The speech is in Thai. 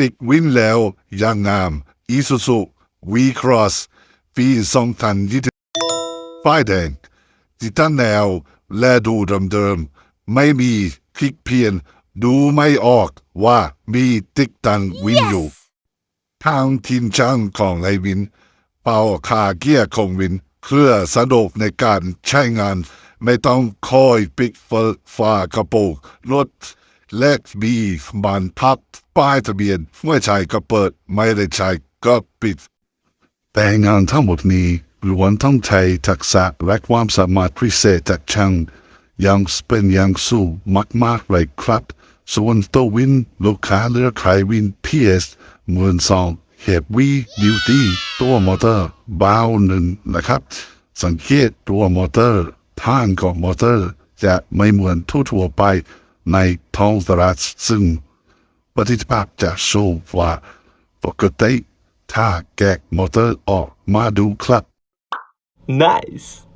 ติดวินแล้วยังงามอีซูซูวีครอสปี2020ป้ายแดงติดตั้งแนวและดูเดิมๆไม่มีคลิกเพียนดูไม่ออกว่ามีติดตั้งวินอยู่ทางทีมช่างของไอวิน เป่าคาเกียร์ของวินเพื่อสะดวกในการใช้งาน ไม่ต้องคอยปิดเปิดฝากระโปรงรถ และมีบานพับป้ายทะเบียน เมื่อใช้ก็เปิด ไม่ได้ใช้ก็ปิด แต่งานทั้งหมดนี้ล้วนต้องใช้ทักษะและความสามารถพิเศษจากช่างยังเป็นย่างสูงมากๆเลยครับส่วนตัววินลูกค้าเลือกใครวิน PS หมื่นสองเฮฟวีดิวตี้ตัวมอเตอร์เบาหนึ่งนะครับ สังเกตตัวมอเตอร์ทางของมอเตอร์ จะไม่เหมือนทั่วๆไป Nej, ta deras sång. På tillbaka sova. För goddag, tack, mother or madu klapp. Nice.